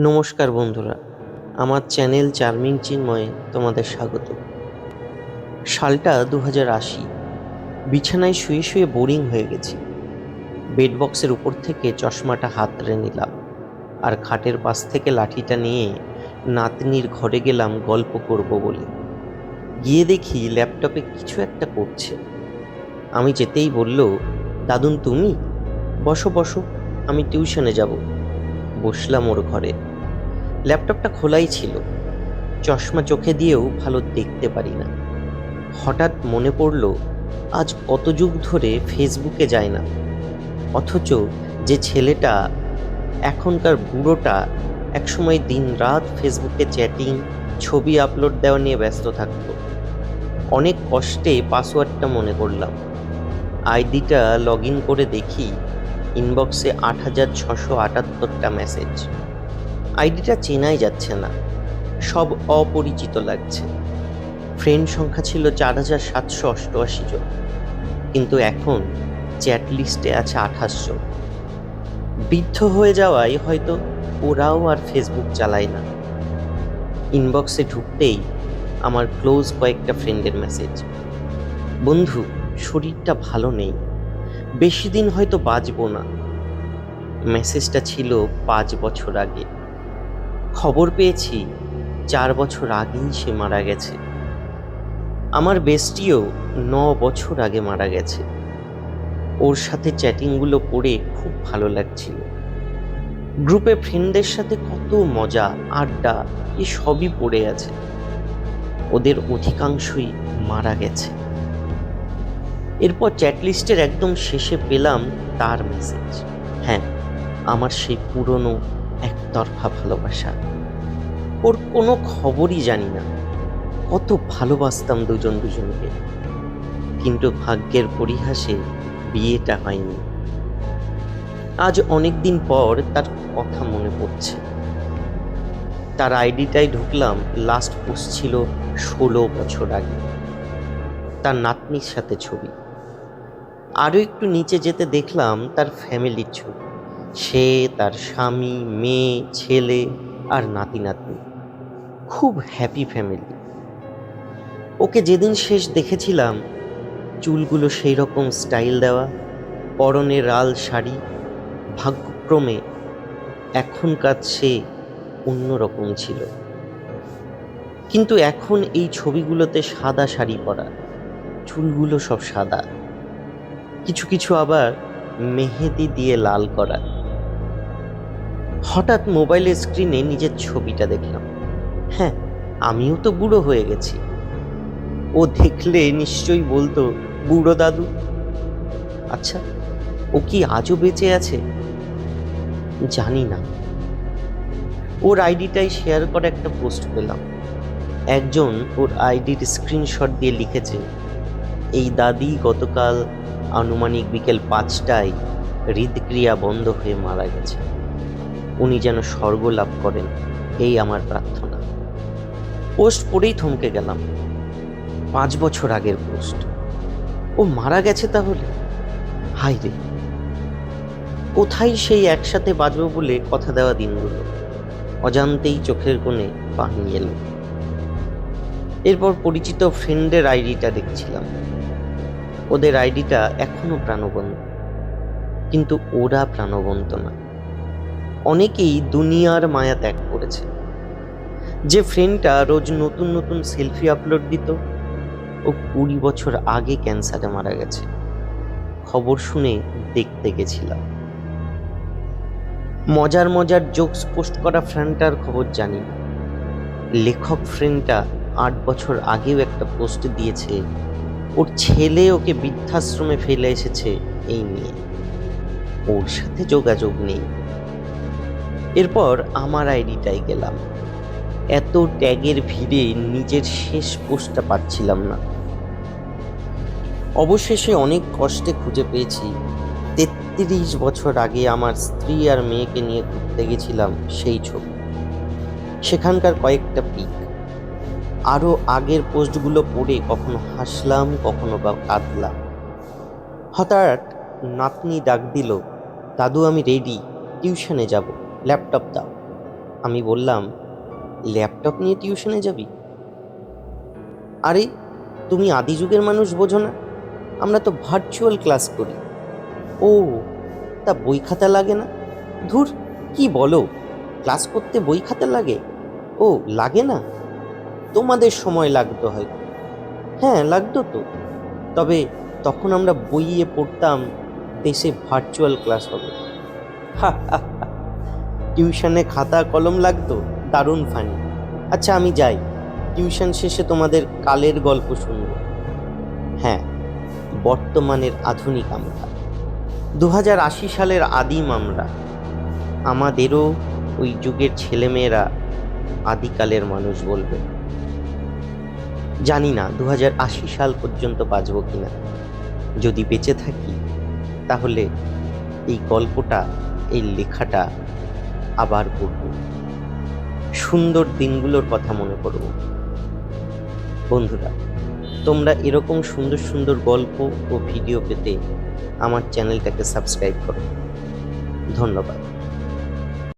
নমস্কার বন্ধুরা, আমার চ্যানেল চার্মিং চিন্ময়ে তোমাদের স্বাগত। সালটা দু হাজার আশি, বিছানায় শুয়ে শুয়ে বোরিং হয়ে গেছি। বেড বক্সের উপর থেকে চশমাটা হাতড়ে নিলাম, আর খাটের পাশ থেকে লাঠিটা নিয়ে নাতনির ঘরে গেলাম গল্প করব বলে। গিয়ে দেখি ল্যাপটপে কিছু একটা করছে। আমি যেতেই বলল, দাদুন, তুমি? বসো বসো, আমি টিউশনে যাব। বসলাম ওর ঘরে। ল্যাপটপটা খোলাই ছিল। চশমা চোখে দিয়েও ভালো দেখতে পারি না। হঠাৎ মনে পড়ল, আজ কত যুগ ধরে ফেসবুকে যায় না। অথচ যে ছেলেটা, এখনকার বুড়োটা একসময় দিন রাত ফেসবুকে চ্যাটিং, ছবি আপলোড দেওয়া নিয়ে ব্যস্ত থাকত। অনেক কষ্টে পাসওয়ার্ডটা মনে করলাম। আইডিটা লগ ইন করে দেখি, ইনবক্সে আট হাজার ছশো আটাত্তরটা মেসেজ। আইডিটা চেনাই যাচ্ছে না। সব অপরিচিত লাগছে। ফ্রেন্ড সংখ্যা ছিল চার হাজার সাতশো অষ্টআশি জন। কিন্তু এখন চ্যাট লিস্টে আছে আঠাশ জন। বৃদ্ধ হয়ে যাওয়ায় হয়তো ওরাও আর ফেসবুক চালায় না। ইনবক্সে ঢুকতেই আমার ক্লোজ কয়েকটা ফ্রেন্ডের মেসেজ। বন্ধু, শরীরটা ভালো নেই। বেশি দিন হয়তো বাঁচবো না। মেসেজটা ছিল পাঁচ বছর আগে। খবর পেয়েছি, চার বছর আগেই সে মারা গেছে। আমার বেস্টিও ন বছর আগে মারা গেছে। ওর সাথে চ্যাটিংগুলো পড়ে খুব ভালো লাগছিল। গ্রুপে ফ্রেন্ডদের সাথে কত মজা, আড্ডা, এ সবই পড়ে আছে। ওদের অধিকাংশই মারা গেছে। এরপর চ্যাটলিস্টের একদম শেষে পেলাম তার মেসেজ হ্যাঁ আমার সেই পুরনো একতরফা ভালোবাসা। ওর কোনো খবরই জানি না। কত ভালোবাসতাম দুজন দুজনকে। কিন্তু ভাগ্যের পরিহাসে বিয়েটা হয়নি। আজ অনেক দিন পর তার কথা মনে পড়ছে। তার আইডিটাই ঢুকলাম লাস্ট পোস্ট ছিল ষোলো বছর আগে। তার নাতনির সাথে ছবি। আরও একটু নিচে যেতে দেখলাম তার ফ্যামিলির ছবি। সে তার স্বামী, মেয়ে, ছেলে আর নাতি নাতনি। খুব হ্যাপি ফ্যামিলি ওকে যেদিন শেষ দেখেছিলাম, চুলগুলো সেই রকম স্টাইল দেওয়া, পরনে লাল শাড়ি, ভাগ্যক্রমে এখনকার সে অন্যরকম ছিল। কিন্তু এখন এই ছবিগুলোতে সাদা শাড়ি পরা, চুলগুলো সব সাদা। কিছু কিছু আবার মেহেদি দিয়ে লাল করা। হঠাৎ মোবাইলের স্ক্রিনে নিজের ছবিটা দেখলাম। হ্যাঁ আমিও তো বুড়ো হয়ে গেছি। ও দেখলে নিশ্চয়ই বলতো, বুড়ো দাদু। আচ্ছা ও কি আজও বেঁচে আছে? জানি না। ওর আইডিটাই শেয়ার করা একটা পোস্ট পেলাম। একজন ওর আইডির স্ক্রিনশট দিয়ে লিখেছে, এই দাদি গতকাল আনুমানিক বিকেল পাঁচটায় হৃদক্রিয়া বন্ধ হয়ে মারা গেছে। উনি যেন স্বর্গ লাভ করেন, এই আমার প্রার্থনা। পোস্ট পড়েই থমকে গেলাম। পাঁচ বছর আগের পোস্ট। ও মারা গেছে তাহলে? হাই রে। কোথায় সেই একসাথে বাঁচবো বলে কথা দেওয়া দিনগুলো? অজান্তেই চোখের কোণে পানি এলো। এরপর পরিচিত ফ্রেন্ডের আইডিটা দেখছিলাম। ওদের আইডিটা এখনও প্রাণবন্ত। কিন্তু ওরা প্রাণবন্ত না। অনেকেই দুনিয়ার মায়া ত্যাগ করেছে। যে ফ্রেন্ডটা রোজ নতুন নতুন সেলফি আপলোড দিত, ও কুড়ি বছর আগে ক্যান্সারে মারা গেছে। খবর শুনে দেখতে গেছিলাম। মজার মজার জোকস পোস্ট করা ফ্রেন্ডটার খবর জানি লেখক ফ্রেন্ডটা আট বছর আগেও একটা পোস্ট দিয়েছে, ওর ছেলে ওকে বৃদ্ধাশ্রমে ফেলে এসেছে এই নিয়ে। ওর সাথে যোগাযোগ নেই। এরপর আমার আইডিটাই গেলাম। এত ট্যাগের ভিড়ে নিজের শেষ পোস্টটা পাচ্ছিলাম না। অবশেষে অনেক কষ্টে খুঁজে পেয়েছি। তেত্রিশ বছর আগে আমার স্ত্রী আর মেয়েকে নিয়ে ঘুরতে গেছিলাম সেই ছবি। সেখানকার কয়েকটা পিক। আরও আগের পোস্টগুলো পড়ে কখনো হাসলাম, কখনো বা কাঁদলাম। হঠাৎ নাতনি ডাক দিল, দাদু, আমি রেডি টিউশনে যাব। ল্যাপটপ দাও আমি বললাম ল্যাপটপ নিয়ে টিউশনে যাবি? আরে তুমি আদি যুগের মানুষ বোঝো না। আমরা তো ভার্চুয়াল ক্লাস করি। ও তা বই খাতা লাগে না? ধুর কি বলো? ক্লাস করতে বই খাতা লাগে? ও লাগে না? তোমাদের সময় লাগতো হয়তো। হ্যাঁ লাগতো তো। তবে তখন আমরা বইয়ে পড়তাম দেশে ভার্চুয়াল ক্লাস হবে। হা, হা। টিউশনে খাতা কলম লাগতো? দারুণ ফানি। আচ্ছা আমি যাই। টিউশন শেষে তোমাদের কালের গল্প শুনব। হ্যাঁ বর্তমানের আধুনিক আমরা দু হাজার আশি সালের আদিম আমরা। আমাদেরও ওই যুগের ছেলেমেয়েরা আদিকালের মানুষ বলবে। জানি না দু আশি সাল পর্যন্ত বাঁচব কিনা। যদি বেঁচে থাকি, তাহলে এই গল্পটা, এই লেখাটা আবার ঘুরব সুন্দর দিনগুলোর কথা মনে করব। বন্ধুরা, তোমরা এরকম সুন্দর সুন্দর গল্প ও ভিডিও পেতে আমার চ্যানেলটাকে সাবস্ক্রাইব করো। ধন্যবাদ।